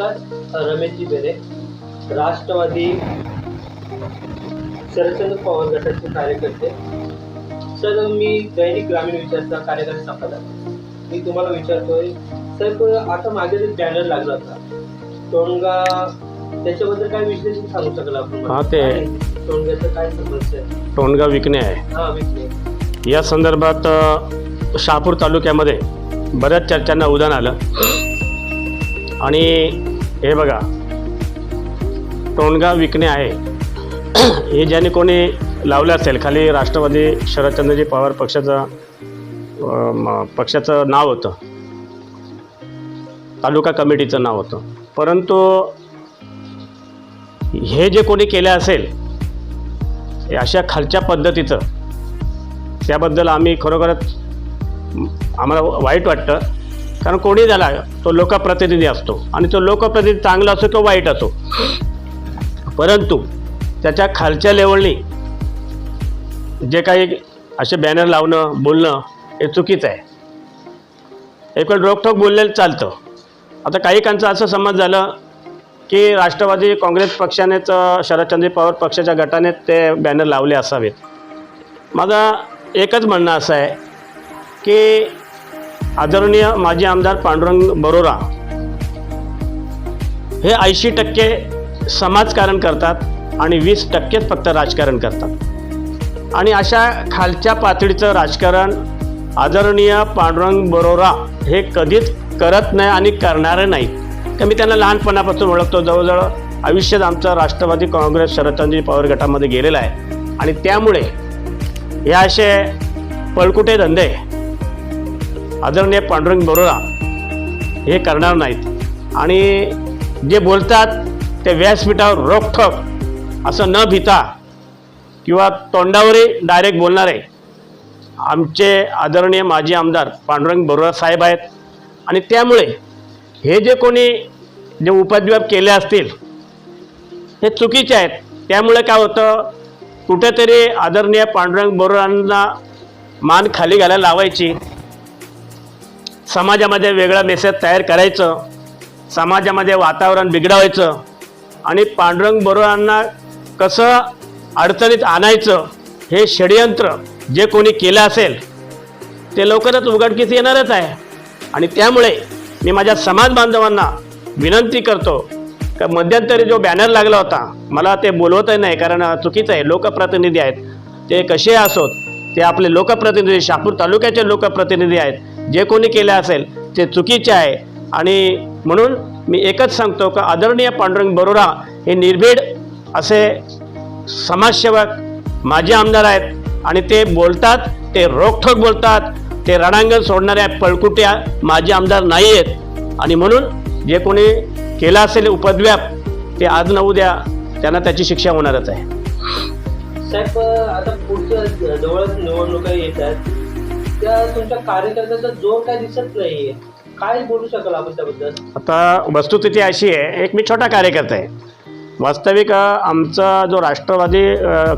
नमस्कार रमेशजी बेरे राष्ट्रवादी शरदचंद्र पवार गटाचे कार्यकर्ते. सर मी दैनिक ग्रामीण विचारचा कार्यकारी संपादक. मी तुम्हाला विचारतोय सर आता मागे जो बॅनर लागला होता टोणगा त्याच्याबद्दल काय विश्लेषण सांगू शकाल आपण? हा, ते- काय समस्या आहे? टोणगा विकणे आहे. हा विषय या संदर्भात शहापूर तालुक्यामध्ये बऱ्याच चर्चांना उदाहरण आलं. आणि हे बघा. टोणगा विकणे आहे. हे ज्याने कोणी लावलं असेल खाली राष्ट्रवादी शरदचंद्रजी पवार पक्षाचं म- पक्षाचं नाव होतं. तालुका कमिटीचं नाव होतं. परंतु हे जे कोणी केलं असेल अशा खालच्या पद्धतीचं त्याबद्दल आम्ही खरोखरच आम्हाला वाईट वाटतं. कारण कोणी झाला तो लोकप्रतिनिधी असतो. आणि तो लोकप्रतिनिधी चांगला असो किंवा वाईट असो. परंतु त्याच्या खालच्या लेवलनी जे काही असे बॅनर लावणं बोलणं हे चुकीचं आहे. एकवेळ रोखोक बोललेलं चालतं. आता काहीकांचं असं समज झालं की राष्ट्रवादी काँग्रेस पक्षानेच शरदचंद्र पवार पक्षाच्या गटाने ते बॅनर लावले असावेत. माझं एकच म्हणणं असं आहे की आदरणीय माजी आमदार पांडुरंग बरोरा हे ऐंशी टक्के समाजकारण करतात आणि वीस टक्केच फक्त राजकारण करतात. आणि अशा खालच्या पातळीचं राजकारण आदरणीय पांडुरंग बरोरा हे कधीच करत नाही आणि करणारे नाहीत तर मी त्यांना लहानपणापासून ओळखतो. जवळजवळ आयुष्यात आमचा राष्ट्रवादी काँग्रेस शरदचंद्रजी पवार गटामध्ये गेलेला आहे. आणि त्यामुळे हे असे पळकुटे धंदे आदरणीय पांडुरंग बरोरा हे करणार नाहीत. आणि जे बोलतात ते व्यासपीठावर रोखठोक असं न भिता किंवा तोंडावरही डायरेक्ट बोलणारे आमचे आदरणीय माजी आमदार पांडुरंग बरोरा साहेब आहेत. आणि त्यामुळे हे जे कोणी जे उपद्व्याप केले असतील हे चुकीचे आहेत. त्यामुळे काय होतं कुठेतरी आदरणीय पांडुरंग बरोरांना मान खाली घालायला लावायची. समाजामध्ये वेगळा मेसेज तयार करायचं समाजामध्ये वातावरण बिघडवायचं आणि पांडुरंग बरोबरांना कसं अडचणीत आणायचं हे षडयंत्र जे कोणी केलं असेल ते लवकरच उघडकीस येणारच आहे. आणि त्यामुळे मी माझ्या समाज बांधवांना विनंती करतो का मध्यंतरी जो बॅनर लागला होता मला ते बोलवतही नाही कारण चुकीचं आहे लोकप्रतिनिधी आहेत. ते कसे असोत ते आपले लोकप्रतिनिधी शापूर तालुक्याचे लोकप्रतिनिधी आहेत. जे कोणी केले असेल ते चुकीचे आहे. आणि म्हणून मी एकच सांगतो का आदरणीय पांडुरंग बरोरा हे निर्भीड असे समाजसेवक माजी आमदार आहेत. आणि ते बोलतात ते रोखठोक बोलतात ते रणांगण सोडणाऱ्या पळकुट्या माजी आमदार नाही आहेत. आणि म्हणून जे कोणी केला असेल उपद्व्याप ते आज न उद्या त्यांना त्याची शिक्षा होणारच आहे. साहेब आता पुढच्या जवळच निवडणुका येत आहेत. त्या तुमच्या कार्यकर्त्याचा जोर काय दिसत नाहीये काय बोलू शकाल आपण त्याबद्दल? आता वस्तुस्थिती अशी आहे एक मी छोटा कार्यकर्ता आहे. वास्तविक आमचा जो राष्ट्रवादी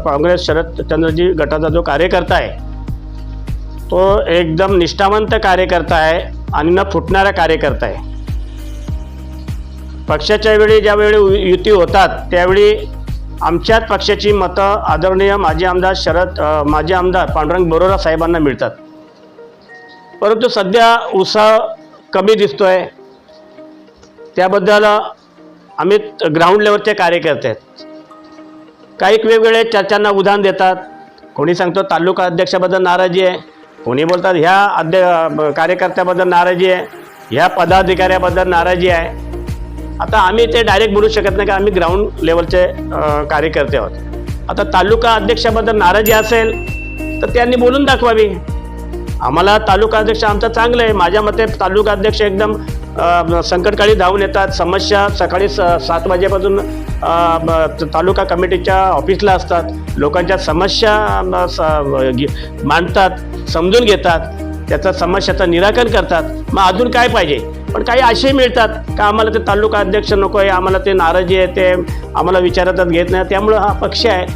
काँग्रेस शरदचंद्रजी गटाचा जो कार्यकर्ता आहे तो एकदम निष्ठावंत कार्यकर्ता आहे आणि न फुटणारा कार्यकर्ता आहे. पक्षाच्या वेळी ज्यावेळी युती होतात त्यावेळी आमच्याच पक्षाची मतं आदरणीय माजी आमदार शरद माजी आमदार पांडुरंग बरोरा साहेबांना मिळतात. परंतु सध्या उत्साह कमी दिसतोय. त्याबद्दल आम्ही ग्राउंड लेवलचे कार्यकर्ते आहेत. काही वेगवेगळे चर्चांना उदाहरण देतात. कोणी सांगतो तालुका अध्यक्षाबद्दल नाराजी आहे. कोणी बोलतात ह्या अध्य कार्यकर्त्याबद्दल नाराजी आहे. ह्या पदाधिकाऱ्याबद्दल नाराजी आहे. आता आम्ही ते डायरेक्ट बोलू शकत नाही का? आम्ही ग्राउंड लेवलचे कार्यकर्ते आहोत. आता तालुका अध्यक्षाबद्दल नाराजी असेल तर त्यांनी बोलून दाखवावी. आम्हाला तालुका अध्यक्ष आमचा चांगलं आहे. माझ्या मते तालुका अध्यक्ष एकदम संकटकाळी धावून येतात. समस्या सकाळी स सात वाजेपासून तालुका कमिटीच्या ऑफिसला असतात. लोकांच्या समस्या स- मांडतात समजून घेतात. त्याचं समस्याचं निराकरण करतात. मग अजून काय पाहिजे? पण काही असे मिळतात का आम्हाला ते तालुका अध्यक्ष नको आहे आम्हाला ते नाराजी आहे ते आम्हाला विचारतात घेत नाही. त्यामुळं हा पक्ष आहे.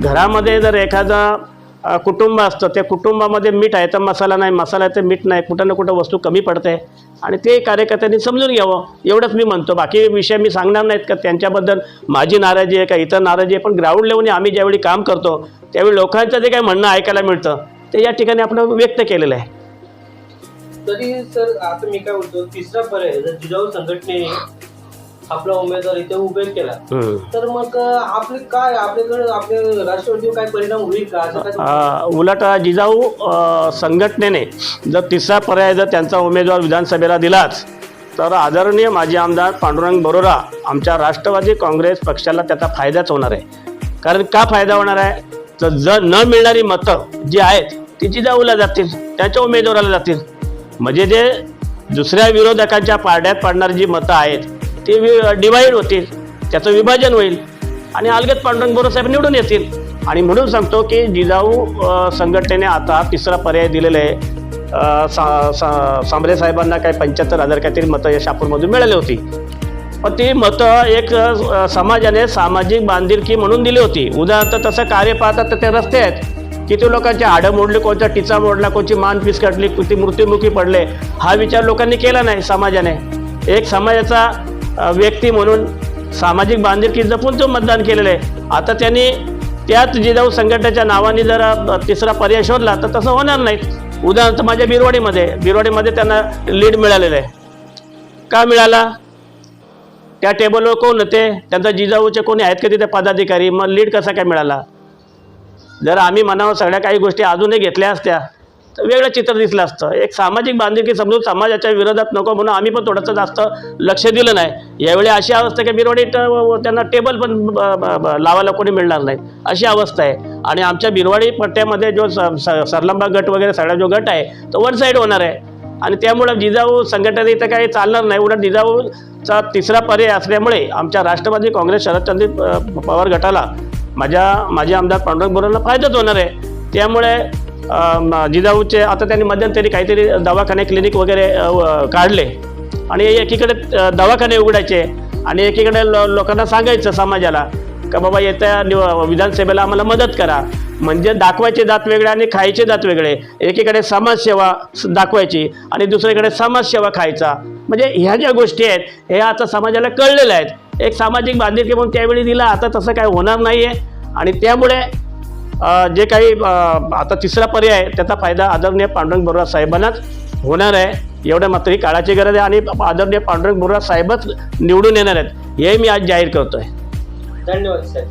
घरामध्ये जर एखादा कुटुंब असतं. त्या कुटुंबामध्ये मीठ आहे तर मसाला नाही. मसाला आहे तर मीठ नाही. कुठं ना कुठं वस्तू कमी पडते. आणि ते कार्यकर्त्यांनी समजून घ्यावं. एवढंच मी म्हणतो. बाकी विषय मी सांगणार नाहीत का? त्यांच्याबद्दल माझी नाराजी आहे का? इतर नाराजी आहे. पण ग्राउंड लेवलने आम्ही ज्यावेळी काम करतो त्यावेळी लोकांचं जे काही म्हणणं ऐकायला मिळतं ते या ठिकाणी आपण व्यक्त केलेलं आहे. तरी सर आता मी काय बोलतो तिसरा पर्याय जर जिजाऊ संघटनेने आपला उमेदवार इथे उभे केला. तर मग आपले काय आपल्याकडे आपल्या राष्ट्रवादीवर काय परिणाम होईल का? उलट जिजाऊ संघटनेने जर तिसरा पर्याय जर त्यांचा उमेदवार विधानसभेला दिलाच तर आदरणीय माजी आमदार पांडुरंग बरोरा आमच्या राष्ट्रवादी काँग्रेस पक्षाला त्याचा फायदाच होणार आहे. कारण का फायदा होणार आहे? तर जर न मिळणारी मतं जी आहेत ती जिजाऊला जातील त्याच्या उमेदवाराला जातील. म्हणजे जे दुसऱ्या विरोधकांच्या पारड्यात पडणारी जी मतं आहेत ती डिवाईड होतील. त्याचं विभाजन होईल. आणि अलगत पांडुरंग बोरसाहेब निवडून येतील. आणि म्हणून सांगतो की जिजाऊ संघटनेने आता तिसरा पर्याय दिलेला आहे. सा सा सांबरे साहेबांना काही पंच्याहत्तर हजार काहीतरी मतं या शापूरमधून मिळाली होती. पण ती मतं एक समाजाने सामाजिक बांधिलकी म्हणून दिली होती. उदाहरणार्थ तसं कार्य पाहतात तर ते रस्ते आहेत. किती लोकांचे हाडं मोडली कोणता टिचा मोडला कोणची मान पिसकटली किती मृत्युमुखी पडले हा विचार लोकांनी केला नाही समाजाने. एक समाजाचा व्यक्ती म्हणून सामाजिक बांधिलकी जपून तो मतदान केलेलं आहे. आता त्यांनी त्याच जिजाऊ संघटनेच्या नावाने जर तिसरा पर्याय शोधला तर तसं होणार नाही. उदाहरणार्थ माझ्या बिरवाडीमध्ये बिरवाडीमध्ये त्यांना लीड मिळालेलं आहे. का मिळाला? त्या टेबलवर कोण होते? त्यांचा जिजाऊचे कोणी आहेत का तिथे पदाधिकारी? मग लीड कसा काय मिळाला? जर आम्ही मनावर सगळ्या काही गोष्टी अजूनही घेतल्या असत्या तर वेगळं चित्र दिसलं असतं. एक सामाजिक बांधिलकी समजून समाजाच्या विरोधात नको म्हणून आम्ही पण थोडंसं जास्त लक्ष दिलं नाही. यावेळी अशी अवस्था की बिरवाडीत त्यांना टेबल पण लावायला कोणी मिळणार नाही अशी अवस्था आहे. आणि आमच्या बिरवाडी पट्ट्यामध्ये जो स- स- सरलंबा गट वगैरे सगळा जो गट आहे तो वन साईड होणार आहे. आणि त्यामुळं जिजाऊ संघटना इथं काही चालणार नाही. उलट जिजाऊचा तिसरा पर्याय असल्यामुळे आमच्या राष्ट्रवादी काँग्रेस शरदचंद्र पवार गटाला माझ्या माझे आमदार पांडुरंग बोरांना फायदाच होणार आहे. त्यामुळे जिजाऊचे आता त्यांनी मध्यंतरी काहीतरी दवाखाने क्लिनिक वगैरे काढले. आणि एकीकडे दवाखाने उघडायचे आणि एकीकडे लो- लोकांना सांगायचं समाजाला का बाबा येत्या निव- विधानसभेला आम्हाला मदत करा. म्हणजे दाखवायचे दात वेगळे आणि खायचे दात वेगळे. एकीकडे समाजसेवा दाखवायची आणि दुसरीकडे समाजसेवा खायचा. म्हणजे ह्या ज्या गोष्टी आहेत हे आता समाजाला कळलेल्या आहेत. एक सामाजिक बांधिलकी म्हणून त्यावेळी दिला आता तसं काय होणार नाही आहे आणि त्यामुळे जे काही आता तिसरा पर्याय आहे त्याचा फायदा आदरणीय पांडुरंग बरोबर साहेबांनाच होणार आहे. एवढं मात्र ही काळाची गरज आहे आणि आदरणीय पांडुरंग बरोबर साहेबच निवडून येणार आहेत. हे मी आज जाहीर करतोय. धन्यवाद साहेब